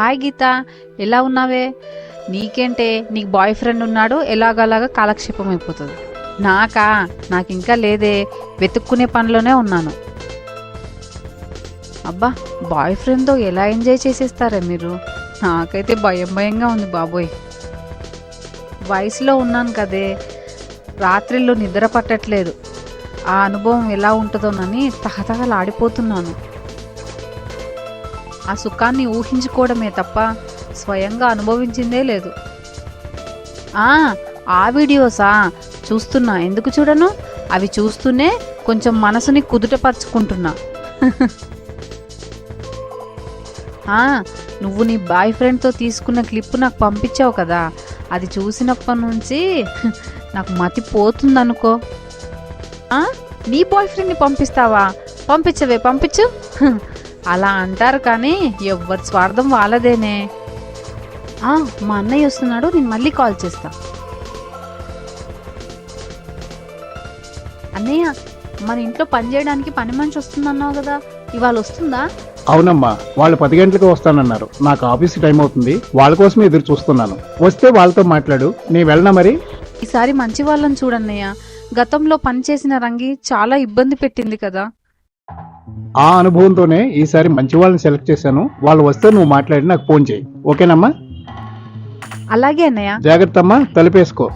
Hi గీత ఎలా ఉన్నావే? నీకేంటే నీకు బాయ్ ఫ్రెండ్ ఉన్నాడు ఎలాగలాగా కాలక్షేపం అయిపోతుంది. నాకా? నాకు ఇంకా లేదే. వెతుక్కునే పనిలోనే ఉన్నాను. అబ్బా బాయ్ ఫ్రెండ్తో ఎలా ఎంజాయ్ చేసేస్తారా మీరు? నాకైతే భయం భయంగా ఉంది బాబోయ్. వయసులో ఉన్నాను కదే. రాత్రిళ్ళు నిద్ర పట్టట్లేదు. ఆ అనుభవం ఎలా ఉంటుందోనని తహతహలాడిపోతున్నాను. ఆ సుఖాన్ని ఊహించుకోవడమే తప్ప స్వయంగా అనుభవించిందే లేదు. ఆ ఆ వీడియోసా? చూస్తున్నా. ఎందుకు చూడను? అవి చూస్తూనే కొంచెం మనసుని కుదుటపరుచుకుంటున్నా. ఆ, నువ్వు నీ బాయ్ ఫ్రెండ్తో తీసుకున్న క్లిప్ నాకు పంపించావు కదా. అది చూసినప్పటి నుంచి నాకు మతి పోతుందనుకో. నీ బాయ్ ఫ్రెండ్ని పంపిస్తావా? పంపించవే పంపించు. అలా అంటారు కానీ ఎవ్వరి స్వార్థం వాళ్ళదేనే. ఆ, మా అన్నయ్య వస్తున్నాడు నేను మళ్ళీ కాల్ చేస్తా. అన్నయ్య మన ఇంట్లో పని చేయడానికి పని మనిషి వస్తుందన్నావు కదా ఇవాళ వస్తుందా? అవునమ్మా వాళ్ళు పది గంటలకు వస్తానన్నారు. నాకు ఆఫీస్ టైం అవుతుంది వాళ్ళ కోసమే ఎదురు చూస్తున్నాను. వస్తే వాళ్ళతో మాట్లాడు నేను వెళ్ళనా మరి? ఈసారి మంచి వాళ్ళని చూడన్నయ్య. గతంలో పనిచేసిన రంగి చాలా ఇబ్బంది పెట్టింది కదా. ఆ అనుభవంతోనే ఈసారి మంచి వాళ్ళని సెలెక్ట్ చేశాను. వాళ్ళు వస్తే నువ్వు మాట్లాడి నాకు ఫోన్ చేయి. ఓకేనమ్మా? అలాగే అన్నయ్య. జాగ్రత్త అమ్మా తలుపేసుకో.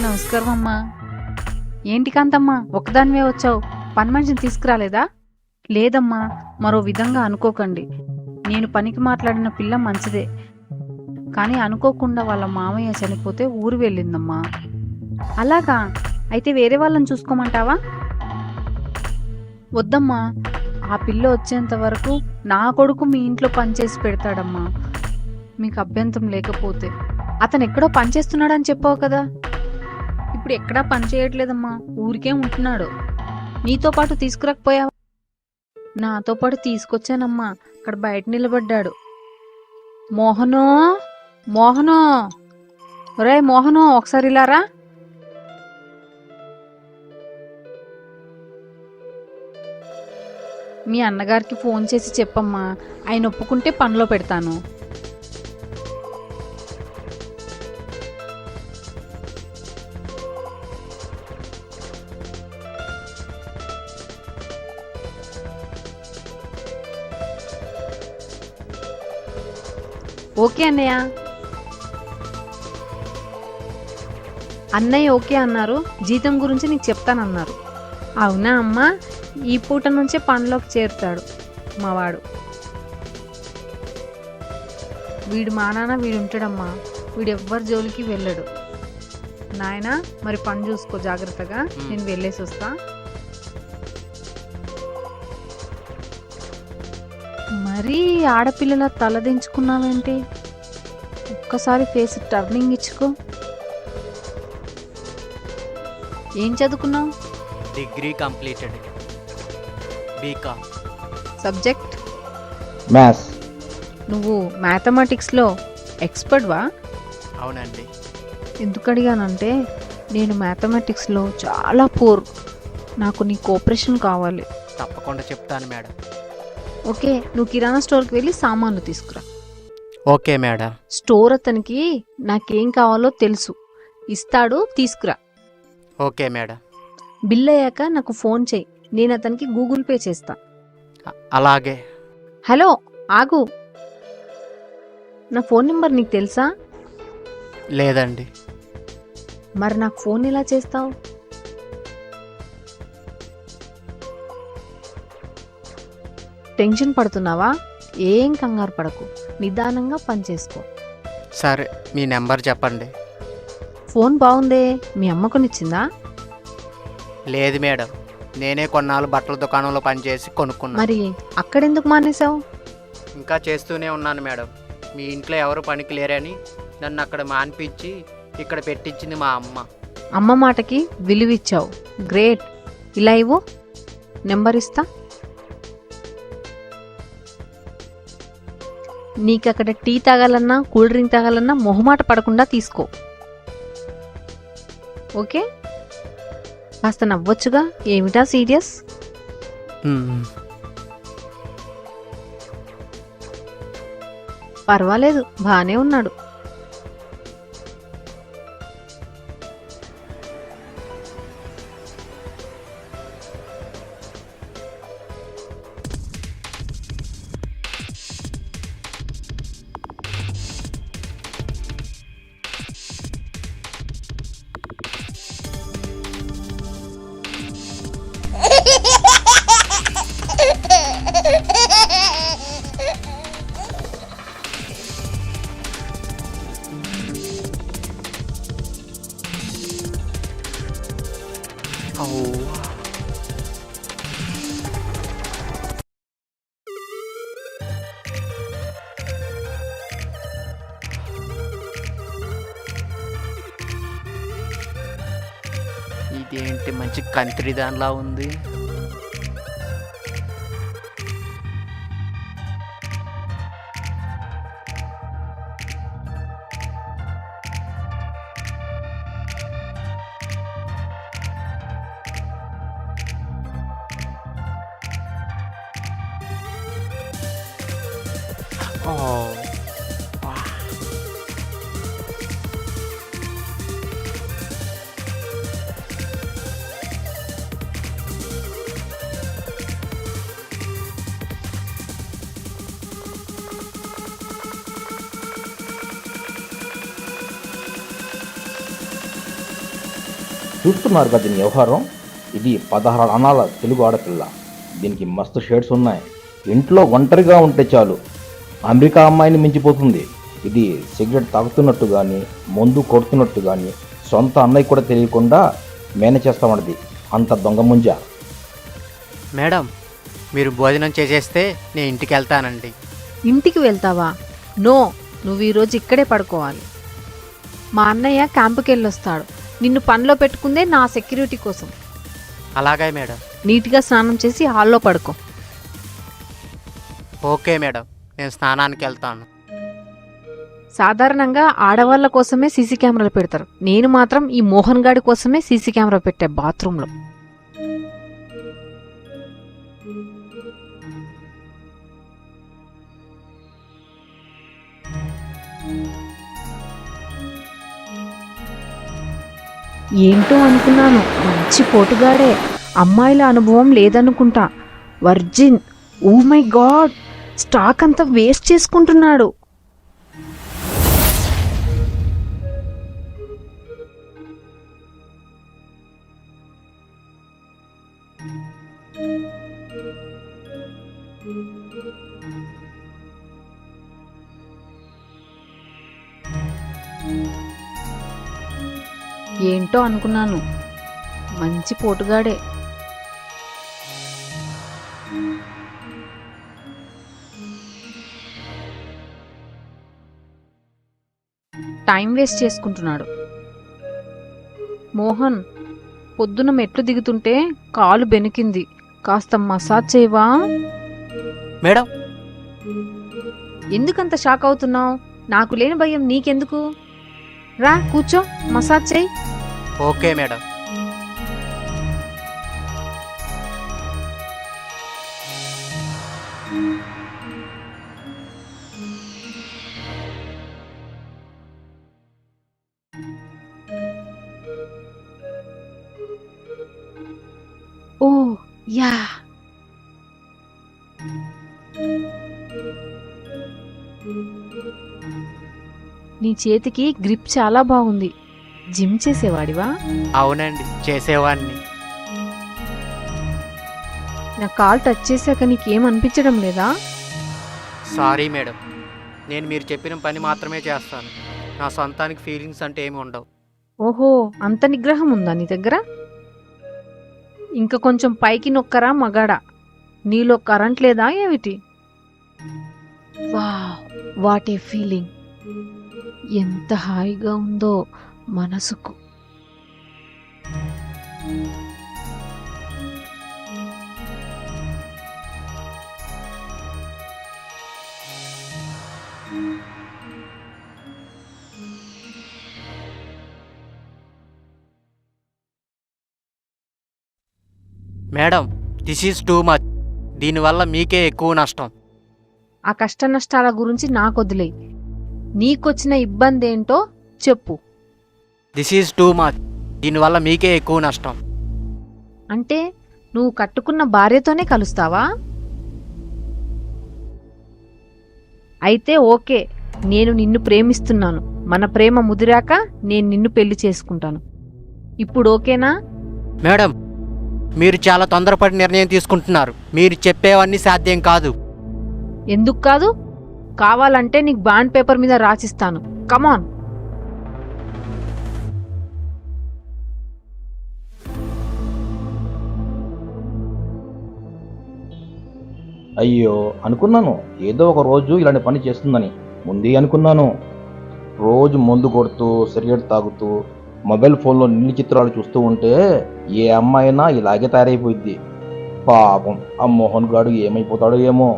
నమస్కారం అమ్మా. ఏంటి కాంతమ్మా? ఒకదానివే వచ్చావు. పని మనిషిని తీసుకురాలేదా? లేదమ్మా మరో విధంగా అనుకోకండి. నేను పనికి మాట్లాడిన పిల్ల మంచిదే. కానీ అనుకోకుండా వాళ్ళ మామయ్య చనిపోతే ఊరు వెళ్ళిందమ్మా. అలాగా? అయితే వేరే వాళ్ళని చూసుకోమంటావా? వద్దమ్మా ఆ పిల్ల వచ్చేంత వరకు నా కొడుకు మీ ఇంట్లో పనిచేసి పెడతాడమ్మా. మీకు అభ్యంతరం లేకపోతే. అతను ఎక్కడో పనిచేస్తున్నాడని చెప్పావు కదా. ఇప్పుడు ఎక్కడా పని చేయట్లేదమ్మా. ఊరికే ఉంటున్నాడు. నీతో పాటు తీసుకురాకపోయావా? నాతో పాటు తీసుకొచ్చానమ్మా. అక్కడ బయట నిలబడ్డాడు. మోహనో? మోహనో? ఒరే మోహనో ఒకసారి ఇలారా మీ అన్నగారికి ఫోన్ చేసి చెప్పమ్మా. ఆయన ఒప్పుకుంటే పనిలో పెడతాను. ఓకే అన్నయ్య. అన్నయ్య ఓకే అన్నారు. జీతం గురించి నీకు చెప్తానన్నారు. అవునా అమ్మా? ఈ పూట నుంచే పనిలోకి చేరుతాడు మావాడు. వీడు మా నాన్న వీడు ఉంటాడమ్మా. వీడు ఎవ్వరి జోలికి వెళ్ళడు. నాయనా మరి పని చూసుకో జాగ్రత్తగా. నేను వెళ్ళేసి వస్తా. మరీ ఆడపిల్లల తలదించుకున్నావేంటి ఒక్కసారి ఫేస్ టర్నింగ్ ఇచ్చుకో. ఏం చదువుకున్నావు? Degree completed. B Com subject? Maths. నువ్వు మ్యాథమెటిక్స్లో ఎక్స్పర్ట్వా? అవునండి. ఎందుకు అడిగానంటే నేను మ్యాథమెటిక్స్లో చాలా పూర్. నాకు నీ కోఆపరేషన్ కావాలి. తప్పకుండా చెప్తాను మేడం. ఓకే నువ్వు కిరాణా స్టోర్కి వెళ్ళి సామాన్లు తీసుకురా. Okay madam. స్టోర్ అతనికి నాకేం కావాలో తెలుసు. ఇస్తాడు తీసుకురా. Okay madam. బిల్ అయ్యాక నాకు ఫోన్ చేయి. నేను అతనికి గూగుల్ పే చేస్తా. అ- అలాగే. హలో ఆగు. నా ఫోన్ నెంబర్ నీకు తెలుసా? లేదండి. మరి నాకు ఫోన్ ఎలా చేస్తావు? టెన్షన్ పడుతున్నావా? ఏం కంగారు పడకు. నిదానంగా పనిచేసుకో సరే మీ నెంబర్ చెప్పండి. ఫోన్ బాగుందే మీ అమ్మకునిచ్చిందా లేదు మేడం. నేనే కొన్నాళ్ళు బట్టల దుకాణంలో పనిచేసి కొనుక్కున్నాను మరి అక్కడెందుకు మానేశావు? ఇంకా చేస్తూనే ఉన్నాను మేడం. మీ ఇంట్లో ఎవరు పనికి లేరని నన్ను అక్కడ మాన్పించి ఇక్కడ పెట్టించింది మా అమ్మ. అమ్మ మాటకి విలువిచ్చావు. గ్రేట్. ఇలా ఇవ్వు. నెంబర్ ఇస్తా. నీకు అక్కడ టీ తాగాలన్నా కూల్ డ్రింక్ తాగాలన్నా మొహమాట పడకుండా తీసుకో. ఓకే? కాస్త నవ్వొచ్చుగా? ఏమిటా సీరియస్. పర్వాలేదు బానే ఉన్నాడు. ఇదేంటి మంచి కంత్రి దానిలా ఉంది? 哦，哇！చూస్తున్నారు చూస్తున్నారు కదా దీని వ్యవహారం ఇది పదహారు అనాల తెలుగు ఆడపిల్ల. దీనికి మస్తు షేడ్స్ ఉన్నాయి. ఇంట్లో ఒంటరిగా ఉంటే చాలు. అమెరికా అమ్మాయిని మించిపోతుంది. ఇది సిగరెట్ తాగుతున్నట్టు కానీ మందు కొడుతున్నట్టు కానీ సొంత అన్నయ్య కూడా తెలియకుండా మేనేజ్ చేస్తామన్నది అంత దొంగ ముంజ. మేడం మీరు భోజనం చేసేస్తే నేను ఇంటికి వెళ్తానండి. ఇంటికి వెళ్తావా? నో నువ్వు ఈరోజు ఇక్కడే పడుకోవాలి. మా అన్నయ్య క్యాంపుకి వెళ్ళొస్తాడు నిన్ను పనిలో పెట్టుకుందే నా సెక్యూరిటీ కోసం. అలాగే మేడం. నీట్గా స్నానం చేసి హాల్లో పడుకో. Okay madam. నేను స్నానానికి వెళ్తాను. సాధారణంగా ఆడవాళ్ళ కోసమే సీసీ కెమెరాలు పెడతారు. నేను మాత్రం ఈ మోహన్ గాడి కోసమే సీసీ కెమెరా పెట్టా బాత్రూంలో. ఏంటో అనుకున్నాను. మంచి పోటుగాడే. అమ్మాయిల అనుభవం లేదనుకుంటా. Virgin. Oh my god. Stock అంతా వేస్ట్ చేసుకుంటున్నాడు. ఏంటో అనుకున్నాను. మంచి పోటుగాడే. టైం వేస్ట్ చేసుకుంటున్నాడు. మోహన్ పొద్దున మెట్లు దిగుతుంటే కాలు బెనికింది. కాస్త మసాజ్ చేయవా? మేడం. ఎందుకంత షాక్ అవుతున్నావు? నాకు లేని భయం నీకెందుకు? రా కూర్చో మసాజ్ చేయి. Okay madam. నీ చేతికి గ్రిప్ చాలా బాగుంది. జిమ్ చేసేవాడివా? అవునండి చేసేవాడిని. నా కాల్ టచ్ చేశాక నీకేం అనిపించడం లేదా? Sorry madam. నేను మీరు చెప్పిన పని మాత్రమే చేస్తాను. నా సొంతానికి ఫీలింగ్స్ అంటే ఏమి ఉండవు. ఓహో అంత నిగ్రహం ఉందా నీ దగ్గర? ఇంకా కొంచెం పైకి నొక్కరా మగాడా? నీలో కరెంట్ లేదా ఏమిటి? Wow what a feeling. ఎంత హాయిగా ఉందో మనసుకు. Madam this is too much దీనివల్ల మీకే ఎక్కువ నష్టం. ఆ కష్ట నష్టాల గురించి నాకొదిలే నీకొచ్చిన ఇబ్బంది ఏంటో చెప్పు. దిస్ ఈజ్ టూ మచ్ దీనివల్ల మీకే ఎక్కువ నష్టం. అంటే నువ్వు కట్టుకున్న భార్యతోనే కలుస్తావా? అయితే ఓకే నేను నిన్ను ప్రేమిస్తున్నాను. మన ప్రేమ ముదిరాక నేను నిన్ను పెళ్ళి చేసుకుంటాను. ఇప్పుడు ఓకేనా? మేడం మీరు చాలా తొందరపడి నిర్ణయం తీసుకుంటున్నారు. మీరు చెప్పేవన్నీ సాధ్యం కాదు. ఎందుకు కాదు? కావాలంటే నీకు బాండ్ పేపర్ మీద రాసిస్తాను. కమాన్ అయ్యో అనుకున్నాను. ఏదో ఒక రోజు ఇలాంటి పని చేస్తుందని. ముందే అనుకున్నాను. రోజు మందు కొడుతూ సిగరెట్ తాగుతూ మొబైల్ ఫోన్లో నిన్ని చిత్రాలు చూస్తూ ఉంటే ఏ అమ్మాయినా ఇలాగే తయారైపోయింది పాపం ఆ మోహన్ గాడు ఏమైపోతాడో ఏమో.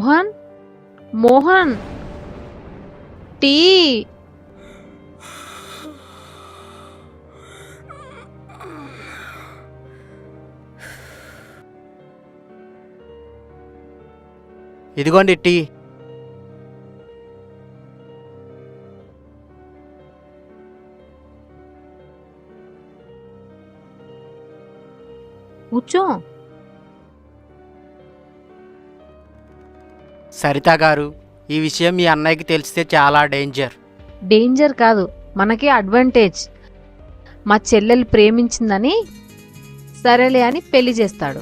మోహన్? మోహన్? టీ? ఇదిగోండి టీ. కూర్చో. సరిత గారు ఈ విషయం మీ అన్నయ్యకి తెలిస్తే చాలా డేంజర్. డేంజర్ కాదు మనకే అడ్వాంటేజ్. మా చెల్లెలు ప్రేమించిందని సరేలే అని పెళ్ళి చేస్తాడు.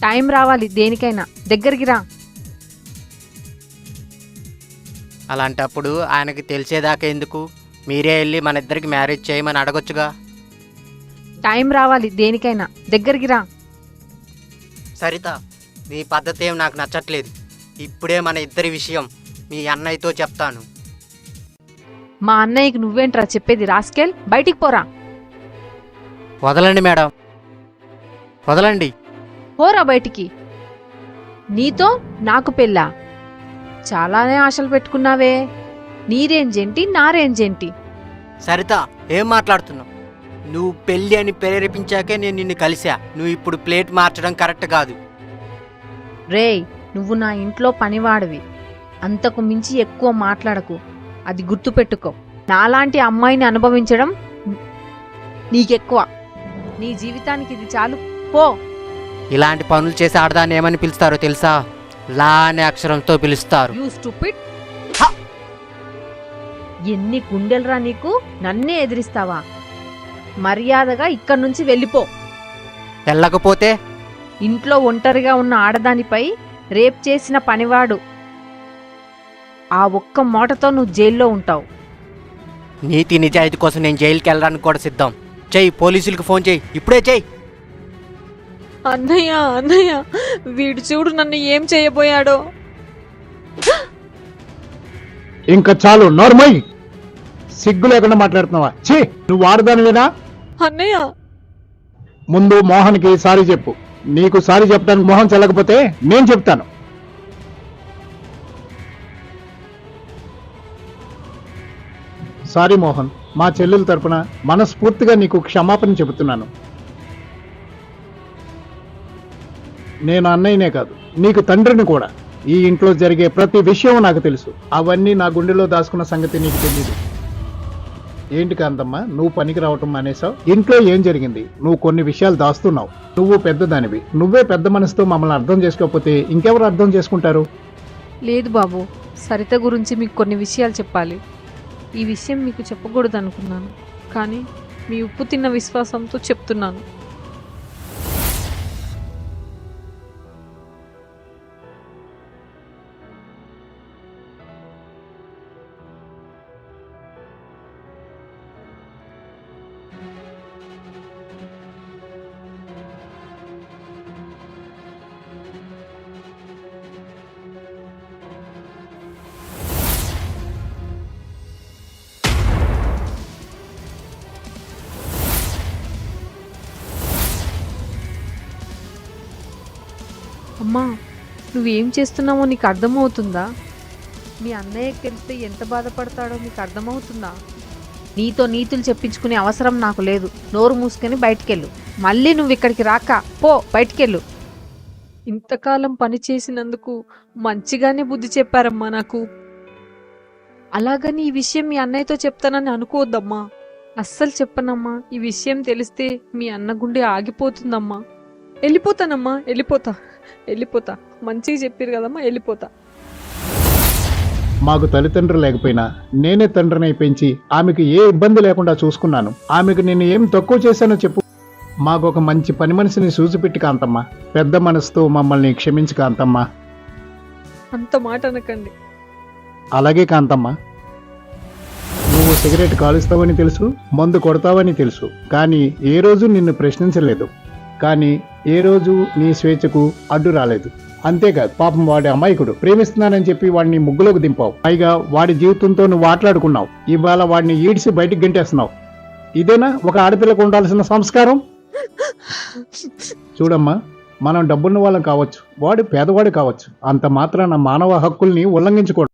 టైం రావాలి దేనికైనా దగ్గరికి రా. అలాంటప్పుడు ఆయనకి తెలిసేదాకా ఎందుకు? మీరే వెళ్ళి మన ఇద్దరికి మ్యారేజ్ చేయమని అడగొచ్చుగా. టైం రావాలి దేనికైనా దగ్గరికి రా. సరిత. నీ పద్ధతి ఏం నాకు నచ్చట్లేదు. ఇప్పుడే మన ఇద్దరి విషయం మీ అన్నయ్యతో చెప్తాను. మా అన్నయ్యకి నువ్వేంట్రా చెప్పేది రాస్కెల్? బయటికి పోరా. వదలండి మేడం. వదలండి. పోరా బయటికి. నీతో నాకు పెళ్ళా? చాలానే ఆశలు పెట్టుకున్నావే. నీ రేంజ్ ఏంటి నా రేంజ్ ఏంటి? సరిత ఏం మాట్లాడుతున్నావు? నువ్వు పెళ్ళి అని ప్రేరేపించాకే నేను నిన్ను కలిసా నువ్వు ఇప్పుడు ప్లేట్ మార్చడం కరెక్ట్ కాదు. రేయ్ నువ్వు నా ఇంట్లో పనివాడివి. అంతకు మించి ఎక్కువ మాట్లాడకు. అది గుర్తుపెట్టుకో. నాలాంటి అమ్మాయిని అనుభవించడం నీకెక్కువ. నీ జీవితానికి ఇది చాలు. పో. ఇలాంటి పనులు చేసి ఆడదాన్ని ఏమని పిలుస్తారో తెలుసా? లా అనే అక్షరంతో పిలుస్తారు. You stupid. ఎన్ని గుండెలరా నీకు? నన్నే ఎదిరిస్తావా? మర్యాదగా ఇక్కడి నుంచి వెళ్ళిపో. వెళ్ళకపోతే ఇంట్లో ఒంటరిగా ఉన్న ఆడదానిపై రేప్ చేసిన పనివాడు. ఆ ఒక్క మూటతో నువ్వు జైల్లో ఉంటావు. నీతి నిజాయితీ కోసం నేను జైలుకి వెళ్ళడానికి కూడా సిద్ధం. చెయ్యి పోలీసులకు ఫోన్ చేయి ఇప్పుడే చెయ్యి. అన్నయ్య అన్నయ్య వీడు చూడు నన్ను ఏం చేయబోయాడో. ఇంకా చాలు నోర్మయ్! సిగ్గు లేకుండా మాట్లాడుతున్నావా? ఛీ! నువ్వు ఆడదానివేనా? అన్నయ్య! ముందు మోహన్కి సారీ చెప్పు. నీకు సారీ చెప్పడానికి మొహం చెల్లకపోతే నేను చెప్తాను. సారీ మోహన్ మా చెల్లెల తరపున మనస్ఫూర్తిగా నీకు క్షమాపణ చెబుతున్నాను. నేను అన్నయ్యనే కాదు నీకు తండ్రిని కూడా. ఈ ఇంట్లో జరిగే ప్రతి విషయం నాకు తెలుసు. అవన్నీ నా గుండెలో దాచుకున్న సంగతి నీకు తెలియదు ఏంటి కాంతమ్మా? నువ్వు పనికి రావటం మానేసావు ఇంట్లో ఏం జరిగింది? నువ్వు కొన్ని విషయాలు దాస్తున్నావు. నువ్వు పెద్దదానివి. నువ్వే పెద్ద మనసుతో మమ్మల్ని అర్థం చేసుకోకపోతే ఇంకెవరు అర్థం చేసుకుంటారు? లేదు బాబు. సరిత గురించి మీకు కొన్ని విషయాలు చెప్పాలి. ఈ విషయం మీకు చెప్పకూడదు అనుకున్నాను కానీ మీ ఉప్పు తిన్న విశ్వాసంతో చెప్తున్నాను. అమ్మా నువ్వేం చేస్తున్నావో నీకు అర్థమవుతుందా? మీ అన్నయ్యకి తెలిస్తే ఎంత బాధపడతాడో నీకు అర్థమవుతుందా? నీతో నీతులు చెప్పించుకునే అవసరం నాకు లేదు. నోరు మూసుకొని బయటికెళ్ళు. మళ్ళీ నువ్వు ఇక్కడికి రాక. పో బయటికెళ్ళు. ఇంతకాలం పని చేసినందుకు మంచిగానే బుద్ధి చెప్పారమ్మా నాకు. అలాగని ఈ విషయం మీ అన్నయ్యతో చెప్తానని అనుకోవద్దమ్మా. అస్సలు చెప్పనమ్మా. ఈ విషయం తెలిస్తే మీ అన్న గుండె ఆగిపోతుందమ్మా. వెళ్ళిపోతానమ్మా వెళ్ళిపోతా. వెళ్ళిపోతా. మంచిగా చెప్పారు కదమ్మా వెళ్ళిపోతా. మాకు తల్లిదండ్రులు లేకపోయినా నేనే తండ్రిని పెంచి ఆమెకు ఏ ఇబ్బంది లేకుండా చూసుకున్నాను. ఆమెకు నేను ఏం తక్కువ చేశానో చెప్పు. మాకు ఒక మంచి పని మనిషిని సూచిపెట్టి కాంతమ్మ. పెద్ద మనసుతో మమ్మల్ని క్షమించు కాంతమ్మ. అంత మాట అనకండి. అలాగే కాంతమ్మ. నువ్వు సిగరెట్ కాలుస్తావని తెలుసు మందు కొడతావని తెలుసు కానీ ఏ రోజు నిన్ను ప్రశ్నించలేదు. కానీ ఏ రోజు నీ స్వేచ్ఛకు అడ్డు రాలేదు. అంతేకాదు పాపం వాడి అమాయకుడు. ప్రేమిస్తున్నానని చెప్పి వాడిని ముగ్గులోకి దింపావు. పైగా వాడి జీవితంతో నువ్వు ఆటలాడుకున్నావు. ఇవాళ వాడిని ఈడ్చి బయటికి గంటేస్తున్నావు. ఇదేనా ఒక ఆడపిల్లకు ఉండాల్సిన సంస్కారం? చూడమ్మా మనం డబ్బున్న వాళ్ళం కావచ్చు. వాడు పేదవాడు కావచ్చు. అంత మాత్రాన మానవ హక్కుల్ని ఉల్లంఘించకూడదు.